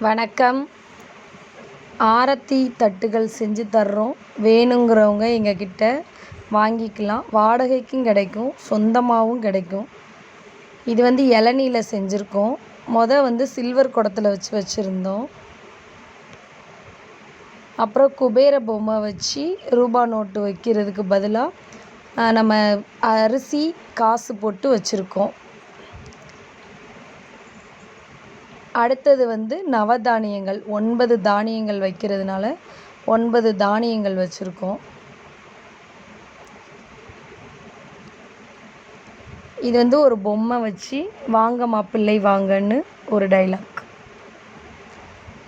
வணக்கம். ஆரத்தி தட்டுகள் செஞ்சு தர்றோம். வேணுங்கிறவங்க எங்கக்கிட்ட வாங்கிக்கலாம். வாடகைக்கும் கிடைக்கும். சொந்தமாகவும் கிடைக்கும். இது வந்து இளநியில் செஞ்சுருக்கோம். மொதல் வந்து சில்வர் குடத்தில் வச்சு வச்சுருந்தோம். அப்புறம் குபேர பொம்மை வச்சு ரூபா நோட்டு வைக்கிறதுக்கு பதிலாக நம்ம அரிசி காசு போட்டு வச்சுருக்கோம். அடுத்தது வந்து நவதானியங்கள். ஒன்பது தானியங்கள் வைக்கிறதுனால ஒன்பது தானியங்கள் வச்சுருக்கோம். இது வந்து ஒரு பொம்மை வச்சு வாங்க மாப்பிள்ளை வாங்கன்னு ஒரு டைலாக்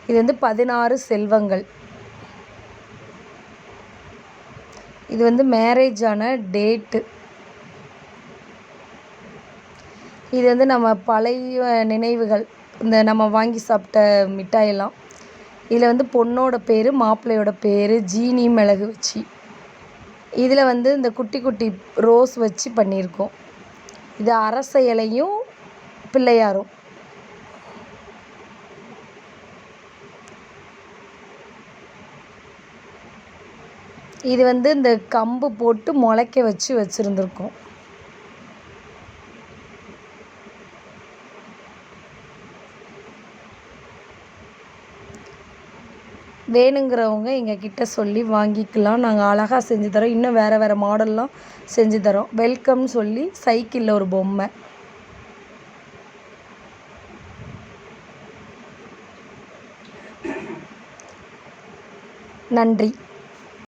இது வந்து பதினாறு செல்வங்கள். இது வந்து மேரேஜ் ஆன டேட்டு இது வந்து நம்ம பழைய நினைவுகள். இந்த நம்ம வாங்கி சாப்பிட்ட மிட்டாயெல்லாம். இதில் வந்து பொண்ணோட பேர் மாப்பிள்ளையோட பேர் ஜீனி மிளகு வச்சு. இதில் வந்து இந்த குட்டி குட்டி ரோஸ் வச்சு பண்ணியிருக்கோம். இது அரச இலையும் பிள்ளையாரும். இது வந்து இந்த கம்பு போட்டு முளைக்க வச்சு வச்சுருந்துருக்கோம். வேணுங்கிறவங்க எங்கக்கிட்ட சொல்லி வாங்கிக்கலாம். நாங்கள் அழகாக செஞ்சு தரோம். இன்னும் வேறு வேறு மாடல்லாம் செஞ்சு தரோம். வெல்கம்னு சொல்லி சைக்கிளில் ஒரு பொம்மை. நன்றி.